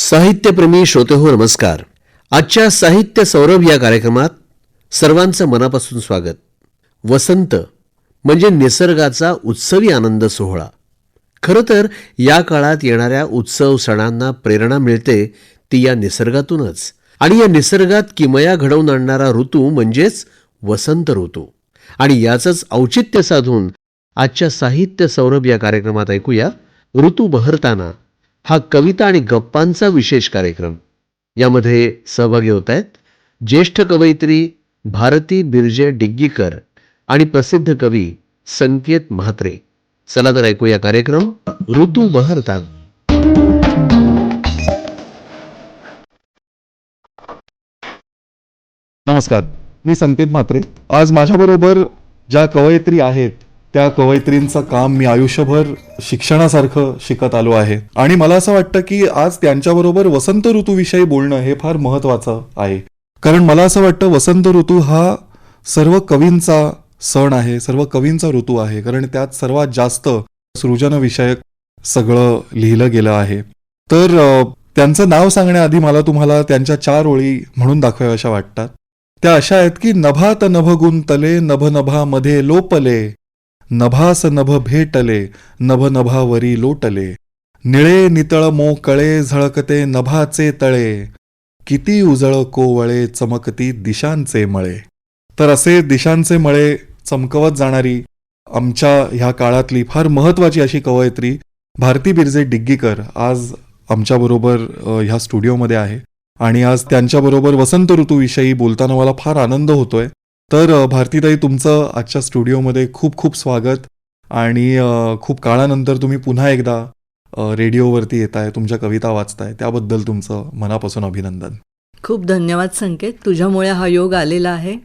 साहित्यप्रेमी श्रोते हो नमस्कार. आजच्या साहित्य सौरभ या कार्यक्रमात सर्वांचं मनापासून स्वागत. वसंत म्हणजे निसर्गाचा उत्सवी आनंद सोहळा. खरं तर या काळात येणाऱ्या उत्सव सणांना प्रेरणा मिळते ती या निसर्गातूनच. आणि या निसर्गात किमया घडवून आणणारा ऋतू म्हणजेच वसंत ऋतू. आणि याचंच औचित्य साधून आजच्या साहित्य सौरभ या कार्यक्रमात ऐकूया ऋतू बहरताना हा कविता आणि गप्पांचा विशेष कार्यक्रम. यामध्ये सहभागी होत आहेत ज्येष्ठ कवयित्री भारती बिर्जे डिग्गीकर आणि प्रसिद्ध कवी संकेत म्हात्रे. चला तर ऐकूया कार्यक्रम ऋतू बहरताना नमस्कार मी संकेत म्हात्रे. आज माझ्याबरोबर ज्या कवयित्री आहेत त्या कवयित्रींचं काम मी आयुष्यभर शिक्षणासारखं शिकत आलो आहे. आणि मला असं वाटतं की आज त्यांच्याबरोबर वसंत ऋतूविषयी बोलणं हे फार महत्वाचं आहे. कारण मला असं वाटतं वसंत ऋतू हा सर्व कवींचा सण आहे सर्व कवींचा ऋतू आहे. कारण त्यात सर्वात जास्त सृजनविषयक सगळं लिहिलं गेलं आहे. तर त्यांचं नाव सांगण्याआधी मला तुम्हाला त्यांच्या चार ओळी म्हणून दाखवाव्याशा वाटतात. त्या अशा आहेत की नभात नभगुंतले नभनभामध्ये लोपले. नभास नभ भेटले नभ नभावरी लोटले. निळे नितळ मोकळे झळकते नभाचे तळे. किती उजळ कोवळे चमकती दिशांचे मळे. तर असे दिशांचे मळे चमकवत जाणारी आमच्या ह्या काळातली फार महत्वाची अशी कवयित्री भारती बिरजे डिग्गीकर आज आमच्याबरोबर ह्या स्टुडिओमध्ये आहे. आणि आज त्यांच्याबरोबर वसंत ऋतूविषयी बोलताना मला फार आनंद होतोय. तर भारतीताई तुमचं आजच्या स्टुडिओमध्ये खूप खूप स्वागत आणि खूप काळानंतर तुम्ही पुन्हा एकदा रेडिओवरती येत आहे तुमच्या कविता वाचताय त्याबद्दल तुमचं मनापासून अभिनंदन. खूप धन्यवाद संकेत. तुझ्यामुळे हा योग आलेला आहे.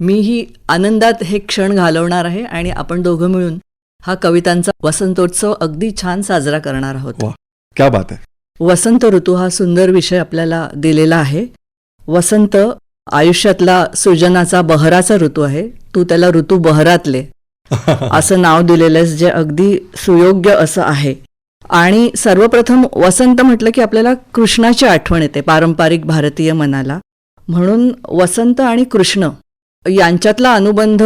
मीही आनंदात हे क्षण घालवणार आहे आणि आपण दोघं मिळून हा कवितांचा वसंतोत्सव अगदी छान साजरा करणार आहोत. क्या बात आहे. वसंत ऋतू हा सुंदर विषय आपल्याला दिलेला आहे. वसंत आयुष्यातला सृजनाचा बहराचा ऋतू आहे. तू त्याला ऋतू बहरातले. असं नाव दिलेलं आहेस जे अगदी सुयोग्य असं आहे. आणि सर्वप्रथम वसंत म्हटलं की आपल्याला कृष्णाची आठवण येते पारंपरिक भारतीय मनाला. म्हणून वसंत आणि कृष्ण यांच्यातला अनुबंध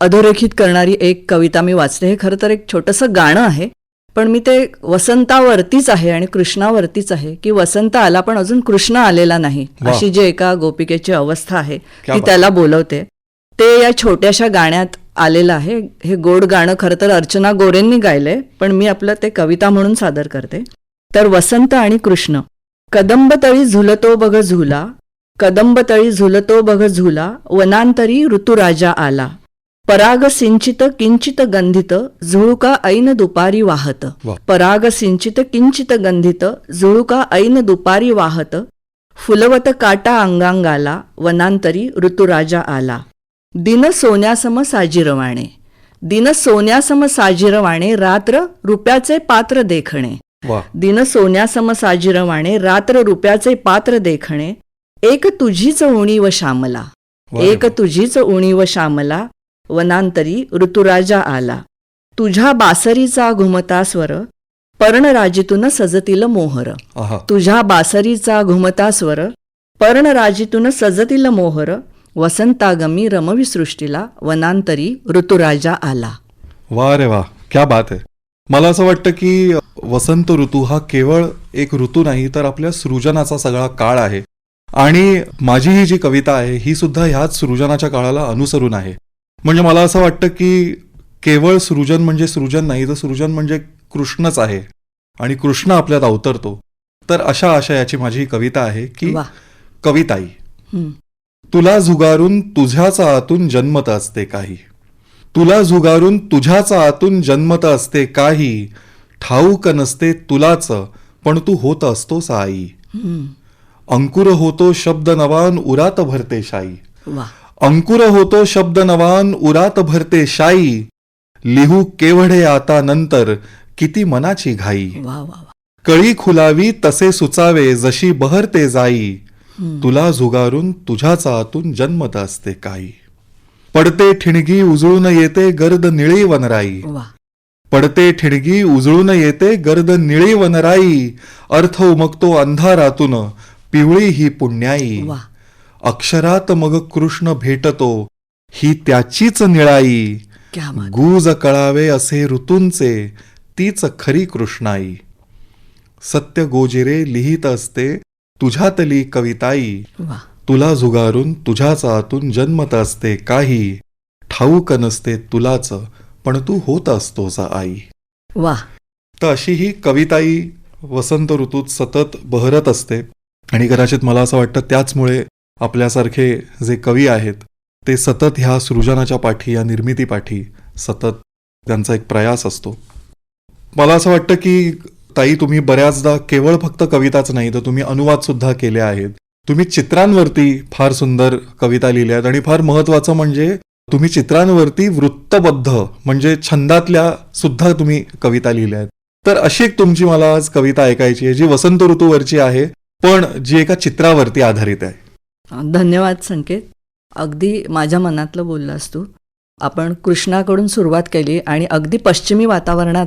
अधोरेखित करणारी एक कविता मी वाचते. हे खरं तर एक छोटंसं गाणं आहे. पण मी ते वसंतावरतीच आहे आणि कृष्णावरतीच आहे. की वसंत आला पण अजून कृष्ण आलेला नाही. अशी जी एका गोपिकेची अवस्था आहे ती. त्याला बोलवते. ते या छोट्याशा गाण्यात आलेलं आहे. हे गोड गाणं खरं तर अर्चना गोरेंनी गायलंय पण मी आपलं ते कविता म्हणून सादर करते. तर वसंत आणि कृष्ण. कदंब तळी झुलतो बघ झुला कदंब तळी झुलतो बघ झुला वनांतरी ऋतुराजा आला. पराग सिंचित किंचित गंधित झुळुका ऐन दुपारी वाहत. पराग सिंचित किंचित गंधित झुळुका ऐन दुपारी वाहत. फुलवत काटा अंगांगाला वनांतरी ऋतुराजा आला. दिन सोन्यासम साजिरवाणे. दिन सोन्यासम साजिरवाणे रात्र रुपयाचे पात्र देखणे. दिन सोन्यासम साजिरवाणे रात्र रुपयाचे पात्र देखणे. एक तुझीच उणीव श्यामला. एक तुझीच उणीव श्यामला वनांतरी ऋतुराजा आला. तुझ्या बासरीचा घुमता स्वर पर्णराजीतून सजतील मोहर. तुझ्या बासरीचा घुमता स्वर पर्णराजीतून सजतील मोहर. वसंतागमी रमवी सृष्टीला वनांतरी ऋतुराजा आला. वा रे वा क्या बात आहे. मला असं वाटतं की वसंत ऋतू हा केवळ एक ऋतू नाही तर आपल्या सृजनाचा सगळा काळ आहे. आणि माझी ही जी कविता आहे ही सुद्धा ह्याच सृजनाच्या काळाला अनुसरून आहे. म्हणजे मला असं वाटतं की केवळ सृजन म्हणजे सृजन नाही तर सृजन म्हणजे कृष्णच आहे. आणि कृष्ण आपल्यात अवतरतो. तर अशा आशयाची माझी ही कविता आहे की कविताई. तुला झुगारून तुझ्याच आतून जन्मत असते काही. तुला झुगारून तुझ्याच आतून जन्मत असते काही. ठाऊक नसते तुलाच पण तू होत असतोस आई हं. अंकुर होतो शब्द नवान उरात भरते शाई. अंकुर होतो शब्द नवान उरात भरते शाई. लिहू केवढे आता नंतर किती मनाची घाई. कळी खुलावी तसे सुचावे जशी बहरते जाई. तुला झुगारून तुझ्याच आतून जन्मत असते काही पडते ठिणगी उजळून येते गर्द निळी वनराई. पडते ठिणगी उजळून येते गर्द निळी वनराई. अर्थ उमगतो अंधारातून पिवळी ही पुण्याई. अक्षरात मग कृष्ण भेटतो. ही त्याचीच निळाई. गुज कळावे असे ऋतूंचे तीच खरी कृष्णाई. सत्य गोजिरे लिहित असते तुझ्यातली कविताई. तुला झुगारून तुझ्याच आतून जन्मत असते काही. ठाऊक नसते तुलाच पण तू होत असतोस आई. वा. तर अशी ही कविताई वसंत ऋतूत सतत बहरत असते. आणि कदाचित मला असं वाटतं त्याचमुळे आपल्यासारखे जे कवी आहेत ते सतत ह्या सृजनाच्या पाठी या निर्मितीपाठी सतत त्यांचा एक प्रयास असतो. मला असं वाटतं की ताई तुम्ही बऱ्याचदा केवळ फक्त कविताच नाही तर तुम्ही अनुवाद सुद्धा केले आहेत. तुम्ही चित्रांवरती फार सुंदर कविता लिहिल्या आहेत आणि फार महत्वाचं म्हणजे तुम्ही चित्रांवरती वृत्तबद्ध म्हणजे छंदातल्या सुद्धा तुम्ही कविता लिहिल्या आहेत. तर अशी एक तुमची मला आज कविता ऐकायची आहे जी वसंत ऋतूवरची आहे पण जी एका चित्रावरती आधारित आहे. धन्यवाद संकेत. अगदी माझ्या मनातलं बोललास तू. आपण कृष्णाकडून सुरुवात केली आणि अगदी पश्चिमी वातावरणात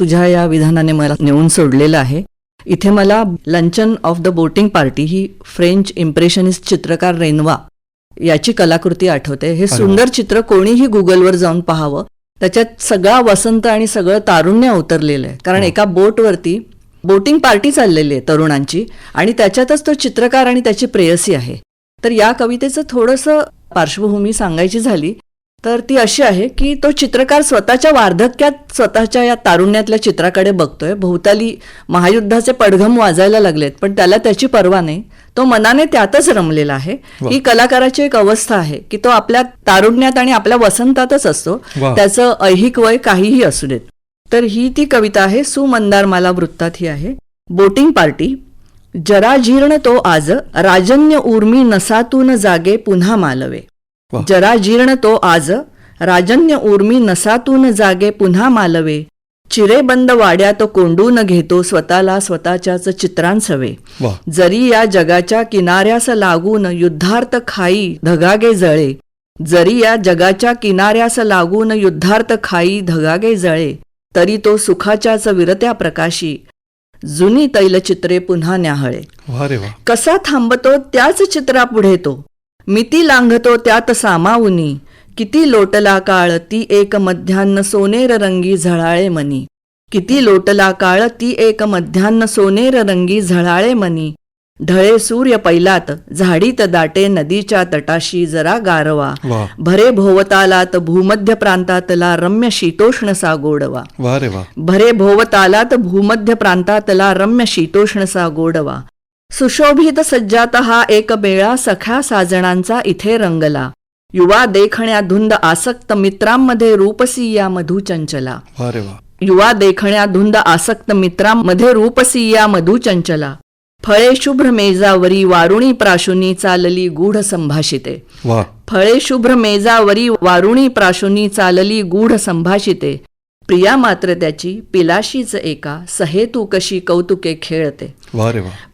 तुझ्या या विधानाने मला नेऊन सोडलेलं आहे. इथे मला luncheon of the boating party he French impressionist चित्रकार रेनवा याची कलाकृती आठवते. हे. सुंदर चित्र कोणीही गुगलवर जाऊन पाहावं. त्याच्यात सगळा वसंत आणि सगळं तारुण्य अवतरलेलं आहे. कारण हो. एका बोटवरती बोटिंग पार्टी चाललेली आहे तरुणांची आणि त्याच्यातच तो चित्रकार आणि त्याची प्रेयसी आहे. तर या कवितेचं थोडंसं पार्श्वभूमी सांगायची झाली तर ती अशी आहे की तो चित्रकार स्वतःच्या वार्धक्यात स्वतःच्या या तारुण्यातल्या चित्राकडे बघतोय. भोवताली महायुद्धाचे पडघम वाजायला लागलेत पण त्याला त्याची पर्वा नाही. तो मनाने त्यातच रमलेला आहे. ही कलाकाराची एक अवस्था आहे की तो आपल्या तारुण्यात आणि आपल्या वसंतातच असतो. त्याचं ऐहिक वय काहीही असू देत. तर ही ती कविता आहे. सुमंदार माला वृत्तात ही आहे. Boating party. जरा जीर्ण तो आज राजन्य उर्मी नसातून जागे पुन्हा मालवे. वा. जरा जीर्ण तो आज राजन्य उर्मी नसातून जागे पुन्हा मालवे. चिरेबंद वाड्यात कोंडून घेतो स्वतःला स्वतःच्याच चित्रांसवे. जरी या जगाच्या किनाऱ्यास लागून युद्धार्थ खाई धगागे जळे. जरी या जगाच्या किनाऱ्यास लागून युद्धार्थ खाई धगागे जळे. तरी तो सुखाच्याच विरत्या प्रकाशी. जुनी तैलचित्रे पुन्हा न्याहळे. कसा थांबतो त्याच चित्रापुढे तो. मिती लांघतो त्यात सामावुनी किती लोटला काळ ती एक मध्यान्न सोनेर रंगी झळाळे मनी. किती लोटला काळ ती एक मध्यान्न सोनेर रंगी झळाळे मनी. ढळे सूर्य पैलात झाडीत दाटे नदीच्या तटाशी जरा गारवा. भरे भोवतालात भूमध्य प्रांतातला रम्य शीतोष्णसा गोडवा. वा रे वा. भरे भोवतालात भूमध्य प्रांतातला रम्य शीतोष्णसा गोडवा. सुशोभित सज्जात हा एक बेळा सख्या साजणांचा इथे रंगला. युवा देखण्या धुंद आसक्त मित्रांमध्ये रूपसी या मधुचंचला युवा देखण्या धुंद आसक्त मित्रांमध्ये रूपसी या मधुचंचला फळे शुभ्र मेजावरी वारुणी प्राशुनी चालली गूढ संभाषिते. फळे शुभ्र मेजावरी वारुणी प्राशुनी चालली गूढ संभाषिते. प्रिया मात्र त्याची पिलाशीच एका सहेतू कशी कौतुके खेळते.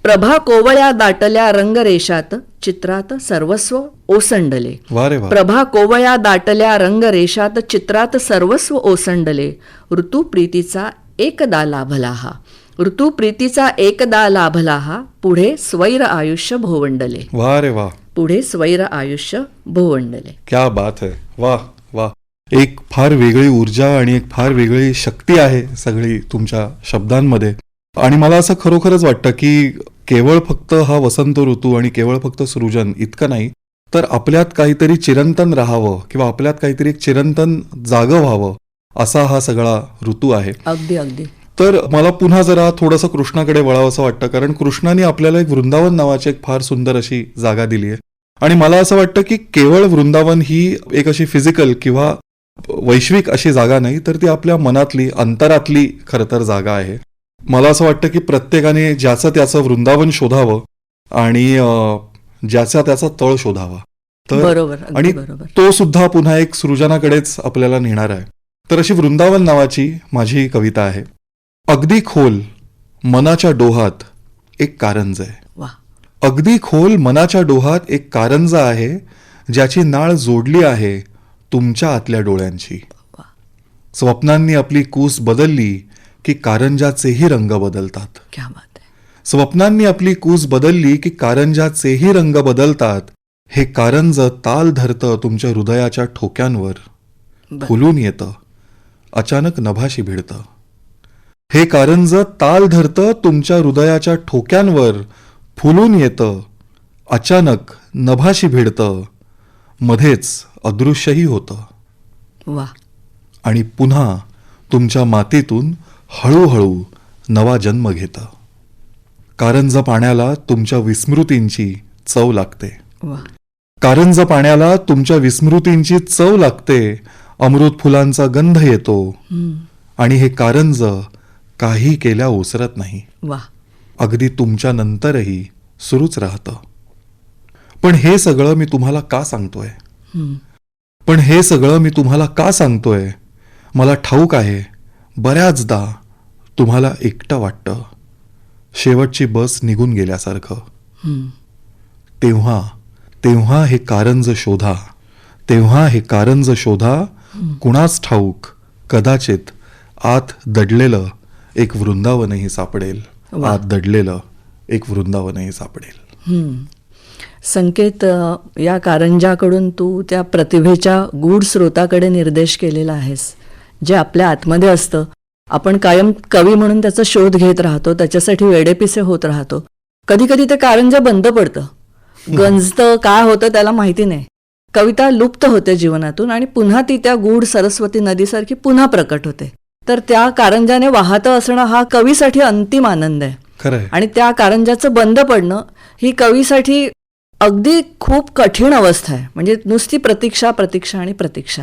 प्रभा कोवळ्या दाटल्या रंगरेषात चित्रात सर्वस्व ओसंडले. प्रभा कोवळ्या दाटल्या रंगरेषात चित्रात सर्वस्व ओसंडले. ऋतुप्रीतीचा एकदा लाभला हा ऋतुप्रीतीचा एकदा लाभला हा पुढे स्वैर आयुष्य भोवंडले. वा रे वा. पुढे स्वैर आयुष्य भोवंडले. क्या बात है. वा वा एक फार वेगळी ऊर्जा आणि एक फार वेगळी शक्ती आहे सगळी तुमच्या शब्दांमध्ये. आणि मला असं खरोखरच वाटतं की केवळ फक्त हा वसंत ऋतू आणि केवळ फक्त सृजन इतकं नाही तर आपल्यात काहीतरी चिरंतन राहावं किंवा आपल्यात काहीतरी एक चिरंतन जागं व्हावं असा हा सगळा ऋतू आहे. अगदी अगदी. तर मला पुन्हा जरा थोडंसं कृष्णाकडे वळावं असं वाटतं कारण कृष्णाने आपल्याला एक वृंदावन नावाची एक फार सुंदर अशी जागा दिली आहे. आणि मला असं वाटतं की केवळ वृंदावन ही एक अशी फिजिकल किंवा वैश्विक अशी जागा नाही तर ती आपल्या मनातली अंतरातली खरं तर जागा आहे. मला असं वाटतं की प्रत्येकाने ज्याचं त्याचं वृंदावन शोधावं आणि ज्याचा त्याचा तळ शोधावा. तर बरोबर आणि तो सुद्धा पुन्हा एक सृजनाकडेच आपल्याला नेणार आहे. तर अशी वृंदावन नावाची माझी कविता आहे. अगदी खोल मनाच्या डोहात एक कारंज आहे. अगदी खोल मनाच्या डोहात एक कारंज आहे ज्याची नाळ जोडली आहे तुमच्या आतल्या डोळ्यांची. स्वप्नांनी आपली कूस बदलली की कारंजाचेही रंग बदलतात. स्वप्नांनी आपली कूस बदलली की कारंजाचेही रंग बदलतात. हे कारंज ताल धरतं तुमच्या हृदयाच्या ठोक्यांवर. फुलून येतं. अचानक नभाशी भिडतं. हे कारंज ताल धरतं तुमच्या हृदयाच्या ठोक्यांवर फुलून येतं. अचानक नभाशी भिडतं. मध्येच अदृश्यही होतं. वा. आणि पुन्हा तुमच्या मातीतून हळूहळू नवा जन्म घेतं. कारंज पाण्याला तुमच्या विस्मृतींची चव लागते. कारंज पाण्याला तुमच्या विस्मृतींची चव लागते अमृत फुलांचा गंध येतो. आणि हे कारंज काही केल्या ओसरत नाही. वा. अगदी तुमच्या नंतरही सुरूच राहतं. पण हे सगळं मी तुम्हाला का सांगतोय. पण हे सगळं मी तुम्हाला का सांगतोय? मला ठाऊक आहे बऱ्याचदा तुम्हाला एकटं वाटतं. शेवटची बस निघून गेल्यासारखं. तेव्हा तेव्हा हे कारंज शोधा तेव्हा हे कारंज शोधा कुणाच ठाऊक कदाचित आत दडलेलं एक वृंदावनही सापडेल. आत दडलेलं एक वृंदावनही सापडेल. संकेत या कारंजाकडून तू त्या प्रतिभेच्या गूढ स्रोताकडे निर्देश केलेला आहेस जे आपल्या आतमध्ये असतं. आपण कायम कवी म्हणून त्याचा शोध घेत राहतो त्याच्यासाठी वेडेपिसे होत राहतो. कधी कधी ते कारंजा बंद पडतं. गंजतं काय होतं त्याला माहिती नाही. कविता लुप्त होते जीवनातून आणि पुन्हा ती त्या गूढ सरस्वती नदीसारखी पुन्हा प्रकट होते. तर त्या कारंजाने वाहतं असणं हा कवीसाठी अंतिम आनंद आहे. खरं आणि त्या कारंजाचं बंद पडणं ही कवीसाठी अगदी खूप कठीण अवस्था आहे. म्हणजे नुसती प्रतीक्षा प्रतीक्षा आणि प्रतीक्षा.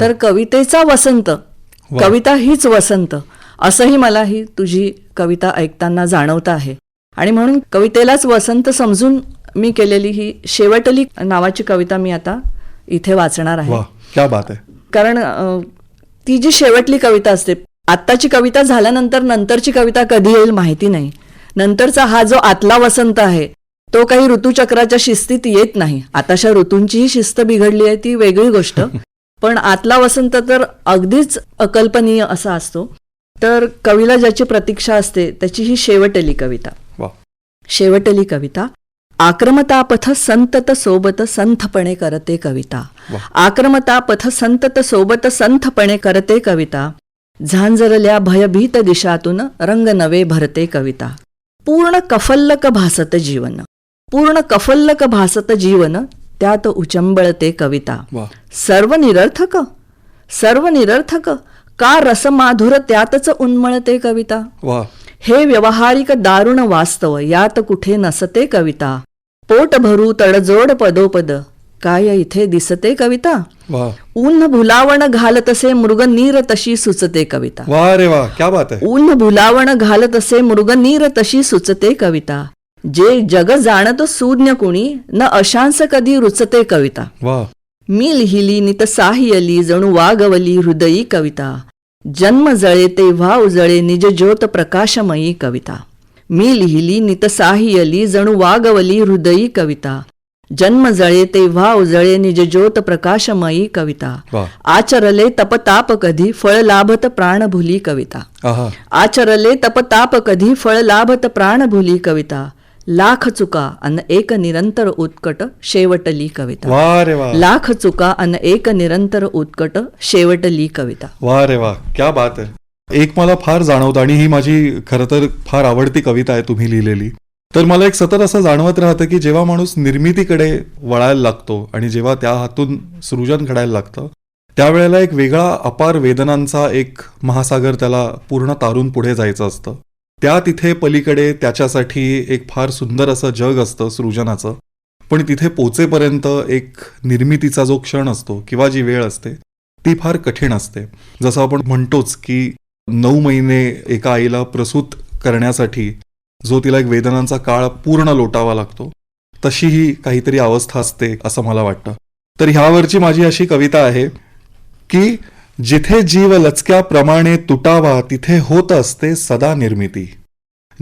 तर कवितेचा वसंत. कविता हीच वसंत असंही मला ही तुझी कविता ऐकताना जाणवतं आहे. आणि म्हणून कवितेलाच वसंत समजून मी केलेली ही शेवटली नावाची कविता मी आता इथे वाचणार आहे. क्या बात आहे. कारण ती जी शेवटली कविता असते आत्ताची कविता झाल्यानंतर नंतरची कविता कधी येईल माहिती नाही. नंतरचा हा जो आतला वसंत आहे तो काही ऋतुचक्राच्या शिस्तीत येत नाही. आताशा ऋतूंचीही शिस्त बिघडली आहे ती वेगळी गोष्ट. पण आतला वसंत तर अगदीच अकल्पनीय असा असतो. तर कवीला ज्याची प्रतीक्षा असते त्याची ही शेवटली कविता. शेवटली कविता. आक्रमता पथ संतत सोबत संथपणे करते कविता. आक्रमता पथ संतत सोबत संथपणे करते कविता. झांजरल्या भयभीत दिशातून रंग नवे भरते कविता. पूर्ण कफल्लक भासत जीवन. पूर्ण कफल्लक भासत जीवन त्यात उचंबळते कविता. सर्व निरर्थक. सर्व निरर्थक. का रसमाधुर त्यातच उन्मळते कविता. हे व्यवहारिक दारुण वास्तव यात कुठे नसते कविता. पोट भरू तडजोड पदोपद काय इथे दिसते कविता? ऊन भुलावण घालतसे मृग नीर तशी सुचते कविता. वा रे वा क्या बात आहे ऊन भुलावण घालतसे मृग नीर तशी सुचते कविता. जे जग जाणत शून्य कुणी न अशांस कधी रुचते कविता. वा. मी लिहिली नित साहियली जणू वागवली हृदयी कविता. जन्म जळे तेव्हा उजळे निज ज्योत प्रकाशमयी कविता. मी लिहिली नित साहियली जणू वागवली हृदयी कविता. जन्म जळे तेव्हा उजळे निज ज्योत प्रकाशमयी कविता. आचरले तपताप कधी फळ लाभत प्राणभुली कविता. आचरले तपताप कधी फळ लाभत प्राणभुली कविता. लाख चुका अन एक निरंतर उत्कट शेवटली कविता वा रे वा लाख चुका अन एक निरंतर उत्कट शेवटली कविता वा रे वा क्या बात आहे एक मला फार जाणवतं आणि ही माझी खरं तर फार आवडती कविता आहे तुम्ही लिहिलेली तर मला एक सतत असं जाणवत राहतं की जेव्हा माणूस निर्मितीकडे वळायला लागतो आणि जेव्हा त्या हातून सृजन घडायला लागतं त्यावेळेला एक वेगळा अपार वेदनांचा एक महासागर त्याला पूर्ण तारून पुढे जायचं असतं त्या तिथे पलीकडे त्याच्यासाठी एक फार सुंदर असं जग असतं सृजनाचं. पण तिथे पोचेपर्यंत एक निर्मितीचा जो क्षण असतो किंवा जी वेळ असते ती फार कठीण असते. जसं आपण म्हणतोच की नऊ महिने एका आईला प्रसूत करण्यासाठी जो तिला एक वेदनांचा काळ पूर्ण लोटावा लागतो तशी ही काहीतरी अवस्था असते असं मला वाटतं. तर ह्यावरची माझी अशी कविता आहे की जिथे जीव लचक्याप्रमाणे तुटावा तिथे होत असते सदा निर्मिती.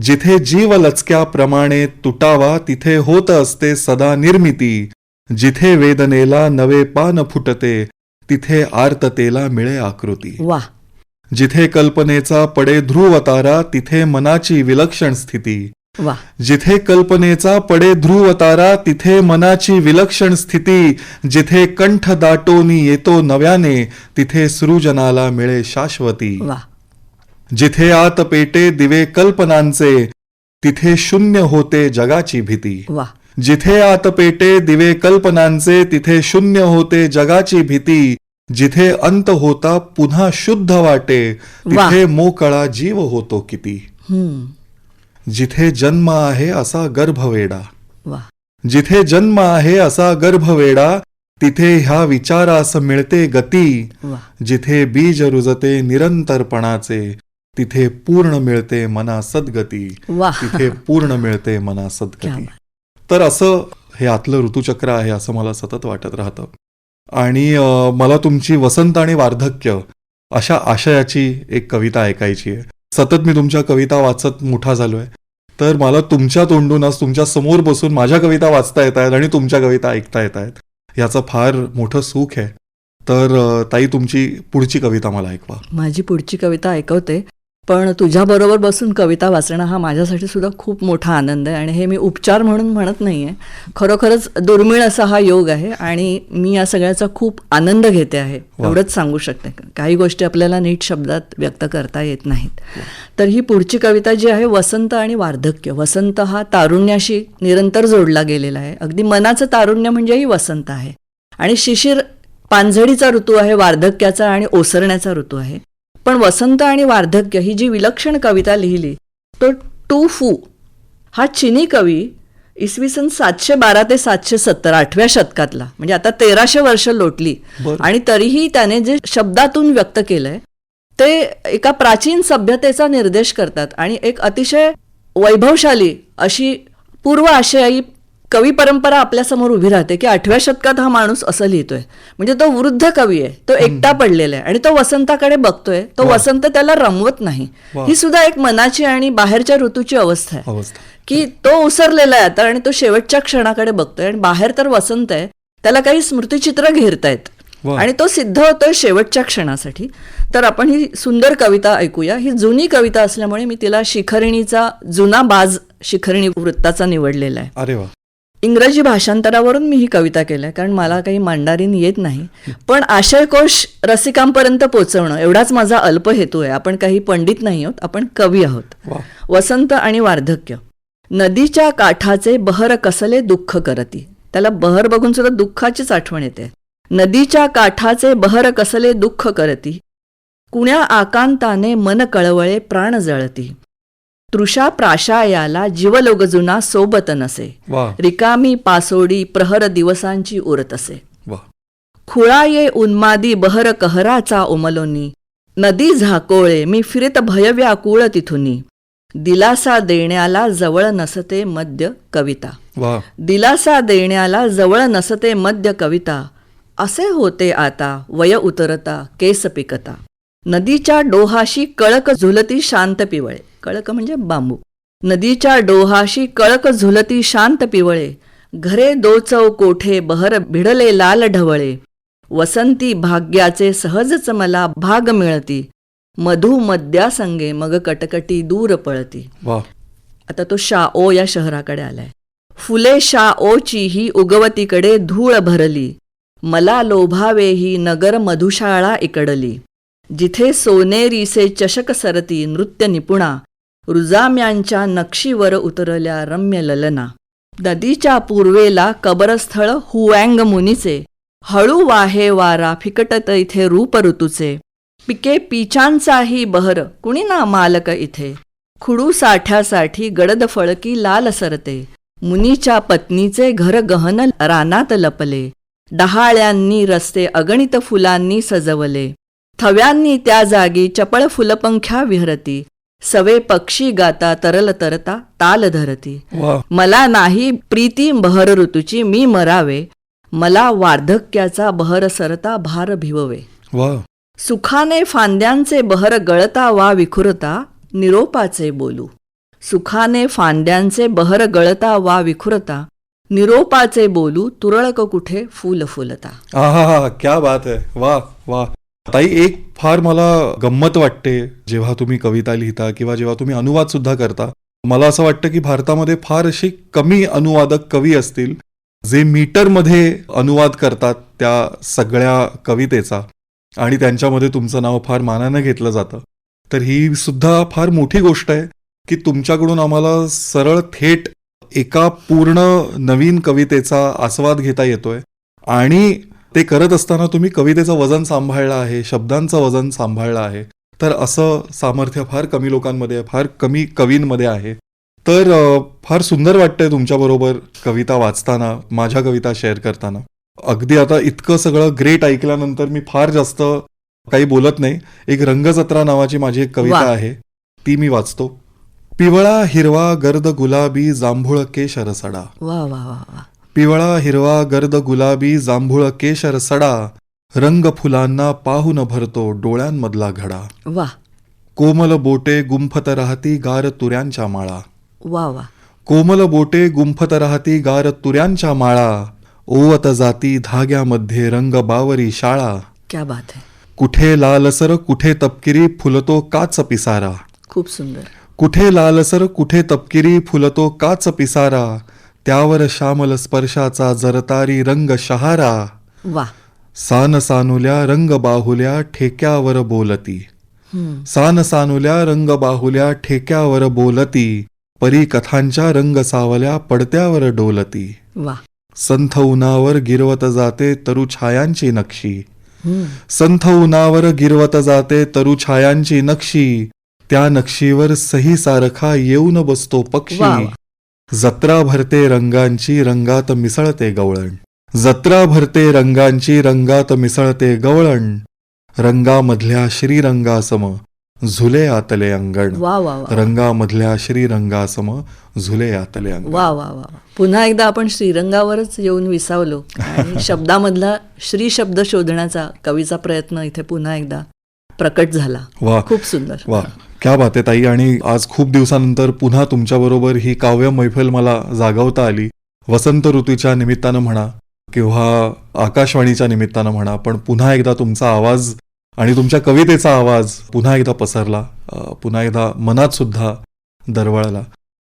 जिथे जीव लचक्याप्रमाणे तुटावा तिथे होत असते सदा निर्मिती. जिथे वेदनेला नवे पान फुटते तिथे आर्ततेला मिळे आकृती. वा. जिथे कल्पनेचा पडे ध्रुव तारा तिथे मनाची विलक्षण स्थिती. जिथे कल्पनेचा पडे ध्रुव तारा तिथे मनाची विलक्षण स्थिती जिथे कंठ दाटोनी येतो नव्याने तिथे सृजनाला मिळे शाश्वती. जिथे आत पेटे दिवे कल्पनांचे तिथे शून्य होते जगाची भीती. जिथे आत पेटे दिवे कल्पनांचे तिथे शून्य होते जगाची भीती. जिथे अंत होता पुन्हा शुद्ध वाटे. तिथे मोकळा जीव होतो किती. जिथे जन्म आहे असा गर्भवेडा. जिथे जन्म आहे असा गर्भवेडा तिथे ह्या विचारास मिळते गती. जिथे बीज रुजते निरंतरपणाचे तिथे पूर्ण मिळते मना सद्गती. तिथे पूर्ण मिळते मना सद्गती. तर असं हे आतलं ऋतुचक्र आहे असं मला सतत वाटत राहतं. आणि मला तुमची वसंत आणि वार्धक्य अशा आशयाची एक कविता ऐकायची आहे. सतत मी तुमच्या कविता वाचत मोठा झालो आहे तर मला तुमच्या तोंडून आज तुमच्यासमोर बसून माझ्या कविता वाचता येत आहेत आणि तुमच्या कविता ऐकता येत आहेत. याचं फार मोठं सुख आहे. तर ताई तुमची पुढची कविता मला ऐकवा. माझी पुढची कविता ऐकवते. पण तुझ्याबरोबर बसून कविता वाचणं हा माझ्यासाठी सुद्धा खूप मोठा आनंद आहे. आणि हे मी उपचार म्हणून म्हणत नाही आहे खरोखरच दुर्मिळ असा हा योग आहे आणि मी या सगळ्याचा खूप आनंद घेते आहे. एवढंच सांगू शकते. काही गोष्टी आपल्याला नीट शब्दात व्यक्त करता येत नाहीत. तर ही पुढची कविता जी आहे वसंत आणि वार्धक्य. वसंत हा तारुण्याशी निरंतर जोडला गेलेला आहे. अगदी मनाचं तारुण्य म्हणजेही वसंत आहे. आणि शिशिर पानझडीचा ऋतू आहे वार्धक्याचा आणि ओसरण्याचा ऋतू आहे. पण वसंत आणि वार्धक्य ही जी विलक्षण कविता लिहिली तो टू फू हा चिनी कवी इसवी सन सातशे बारा ते सातशे सत्तर आठव्या शतकातला. म्हणजे आता तेराशे वर्ष लोटली. आणि तरीही त्याने जे शब्दातून व्यक्त केलंय ते एका प्राचीन सभ्यतेचा निर्देश करतात. आणि एक अतिशय वैभवशाली अशी पूर्व आशयायी कवी परंपरा आपल्यासमोर उभी राहते की आठव्या शतकात हा माणूस असं लिहितोय. म्हणजे तो वृद्ध कवी आहे तो एकटा पडलेला आहे आणि तो वसंताकडे बघतोय तो वसंत त्याला रमवत नाही. ही सुद्धा एक मनाची आणि बाहेरच्या ऋतूची अवस्था आहे. की तो उसरलेला आहे आता आणि तो शेवटच्या क्षणाकडे बघतोय आणि बाहेर तर वसंत आहे त्याला काही स्मृतिचित्र घेरतायत. आणि तो सिद्ध होतोय शेवटच्या क्षणासाठी. तर आपण ही सुंदर कविता ऐकूया. ही जुनी कविता असल्यामुळे मी तिला शिखरिणीचा जुना बाज शिखरिणी वृत्ताचा निवडलेला आहे. अरे वा. इंग्रजी भाषांतरावरून मी ही कविता केली आहे कारण मला काही मांडारीन येत नाही. पण आशयकोश रसिकांपर्यंत पोचवणं एवढाच माझा अल्प हेतू आहे. आपण काही पंडित नाही आहोत आपण कवी आहोत. वसंत आणि वार्धक्य. नदीच्या काठाचे बहर कसले दुःख करती. त्याला बहर बघून सुद्धा दुःखाचीच आठवण येते. नदीच्या काठाचे बहर कसले दुःख करती. कुण्या आकांताने मन कळवळे प्राण जळती. तृषा प्राशायाला जीवलोगजुना सोबत नसे. रिकामी पासोडी प्रहर दिवसांची उरत असे. वा. खुळाये उन्मादी बहर कहराचा उमलोनी. नदी झाकोळे मी फिरत भयव्याकुळ तिथुनी. दिलासा देण्याला जवळ नसते मध्य कविता. दिलासा देण्याला जवळ नसते मध्य कविता. असे होते आता वय उतरता केस पिकता. नदीच्या डोहाशी कळक झुलती शांत पिवळे. कळक म्हणजे बांबू. नदीच्या डोहाशी कळक झुलती शांत पिवळे. घरे दोचव कोठे बहर भिडले लाल ढवळे. वसंती भाग्याचे सहजच मला भाग मिळती. मधु मद्यासंगे मग कटकटी दूर पळती. आता तो शा ओ या शहराकडे आलाय. फुले शा ओची ही उगवतीकडे धूळ भरली. मला लोभावे ही नगर मधुशाळा इकडली. जिथे सोनेरीसे चषक सरती नृत्य निपुणा रुजाम्यांच्या नक्षीवर उतरल्या रम्य ललना. नदीच्या पूर्वेला कबरस्थळ हुवँग मुनीचे हळू वाहे वारा फिकटत इथे रूप ऋतूचे पिके पिचांचाही बहर कुणी ना मालक इथे? खुडू साठ्यासाठी गडद फळकी लाल सरते. मुनीच्या पत्नीचे घर गहन रानात लपले. डहाळ्यांनी रस्ते अगणित फुलांनी सजवले. थव्यांनी त्या जागी चपळ फुलपंख्या विहरती. सवे पक्षी गाता तरल तरता ताल धरती. मला नाही प्रीती बहर ऋतूची मी मरावे. मला वार्धक्याचा बहर सरता भार भिववे. सुखाने फांद्यांचे बहर गळता वा विखुरता निरोपाचे बोलू. सुखाने फांद्यांचे बहर गळता वा विखुरता निरोपाचे बोलू तुरळक कुठे फुल फुलता. हा हा हा क्या बात आहे वा वा ताई एक फार मला गंमत वाटते जेव्हा तुम्ही कविता लिहिता किंवा जेव्हा तुम्ही अनुवाद सुद्धा करता मला असं वाटतं की भारतामध्ये फार अशी कमी अनुवादक कवी असतील जे मीटरमध्ये अनुवाद करतात त्या सगळ्या कवितेचा आणि त्यांच्यामध्ये तुमचं नाव फार मानानं घेतलं जातं. तर ही सुद्धा फार मोठी गोष्ट आहे की तुमच्याकडून आम्हाला सरळ थेट एका पूर्ण नवीन कवितेचा आस्वाद घेता येतोय आणि ते करत असताना तुम्ही कवितेचं वजन सांभाळलं आहे शब्दांचं वजन सांभाळलं आहे. तर असं सामर्थ्य फार कमी लोकांमध्ये फार कमी कवींमध्ये आहे. तर फार सुंदर वाटतंय तुमच्याबरोबर कविता वाचताना माझ्या कविता शेअर करताना. अगदी आता इतकं सगळं ग्रेट ऐकल्यानंतर मी फार जास्त काही बोलत नाही. एक रंगजत्रा नावाची माझी एक कविता. आहे. ती मी वाचतो. पिवळा हिरवा गर्द गुलाबी जांभूळ केशर सडा वा वा वा वा पिवळा हिरवा गर्द गुलाबी जांभूळ केशर सडा रंग फुलांना पाहून भरतो डोळ्यांमधला घडा. वा. कोमल बोटे गुंफत राहती गार तुऱ्यांच्या माळा. वा वा. कोमल बोटे गुंफत राहती गार तुऱ्यांच्या माळा. ओवत जाती धाग्यामध्ये रंग बावरी शाळा. क्या बात आहे कुठे लालसर कुठे तपकिरी फुलतो काच पिसारा. खूप सुंदर. कुठे लालसर कुठे तपकिरी फुलतो काच पिसारा. त्यावर श्यामल स्पर्शाचा जरतारी रंग शहारा. वा सान सानुल्या रंग बाहुल्या ठेक्यावर बोलती. सान सानुल्या रंग बाहुल्या ठेक्यावर बोलती. परी कथांच्या रंग सावल्या पडत्यावर डोलती. वा संथ उन्हावर गिरवत जाते तरुछायांची नक्षी. हम्म. संथ उन्हावर गिरवत जाते तरुछायांची नक्षी. त्या नक्षीवर सही सारखा येऊन बसतो पक्षी. जत्रा भरते रंगांची रंगात मिसळते गवळण. जत्रा भरते रंगांची रंगात मिसळते गवळण. रंगामधल्या श्रीरंगासम झुले आतले अंगण. वा वा वा रंगामधल्या श्रीरंगासम झुले आतले अंगण. वा वा वा. पुन्हा एकदा आपण श्रीरंगावरच येऊन विसावलो. शब्दामधला श्री शब्द शोधण्याचा कवीचा प्रयत्न इथे पुन्हा एकदा प्रकट झाला. वा. खूप सुंदर. वा. क्या बात आहे ताई? आणि आज खूप दिवसानंतर पुन्हा तुमच्याबरोबर ही काव्य मैफल मला जागवता आली. वसंत ऋतूच्या निमित्तानं म्हणा किंवा आकाशवाणीच्या निमित्तानं म्हणा पण पुन्हा एकदा तुमचा आवाज आणि तुमच्या कवितेचा आवाज पुन्हा एकदा पसरला. पुन्हा एकदा मनात सुद्धा दरवळला.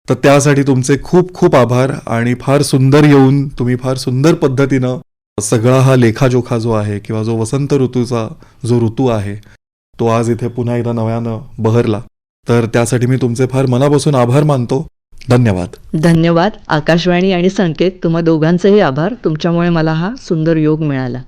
तर त्यासाठी तुमचे खूप खूप आभार आणि फार सुंदर येऊन तुम्ही फार सुंदर पद्धतीनं सगळा हा लेखाजोखा जो आहे किंवा जो वसंत ऋतूचा जो ऋतू आहे तो आज इथे पुन्हा एकदा नव्यानं बहरला. तर त्यासाठी मी तुमचे फार मनापासून आभार मानतो. धन्यवाद. धन्यवाद. आकाशवाणी आणि संकेत तुम्हा दोघांचेही आभार. तुमच्यामुळे मला हा सुंदर योग मिळाला.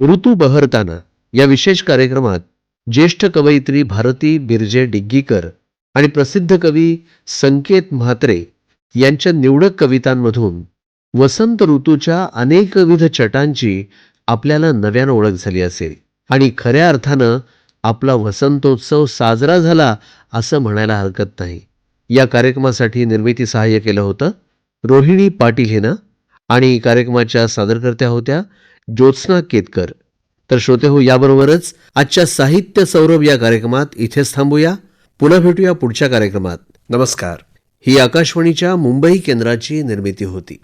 ऋतू बहरताना या विशेष कार्यक्रमात ज्येष्ठ कवयित्री भारती बिर्जे डिग्गीकर आणि प्रसिद्ध कवी संकेत म्हात्रे यांच्या निवडक कवितांमधून वसंत ऋतूच्या अनेकविध चटांची आपल्याला नव्यानं ओळख झाली असेल. आणि खऱ्या अर्थानं आपला वसंतोत्सव साजरा झाला असं म्हणायला हरकत नाही. या कार्यक्रमासाठी निर्मिती सहाय्य केलं होतं रोहिणी पाटील हिनं आणि कार्यक्रमाच्या सादरकर्त्या होत्या ज्योत्स्ना केतकर. तर श्रोते हो याबरोबरच आजच्या साहित्य सौरभ या कार्यक्रमात इथेच थांबूया. पुन्हा भेटूया पुढच्या कार्यक्रमात. नमस्कार. ही आकाशवाणीच्या मुंबई केंद्राची निर्मिती होती.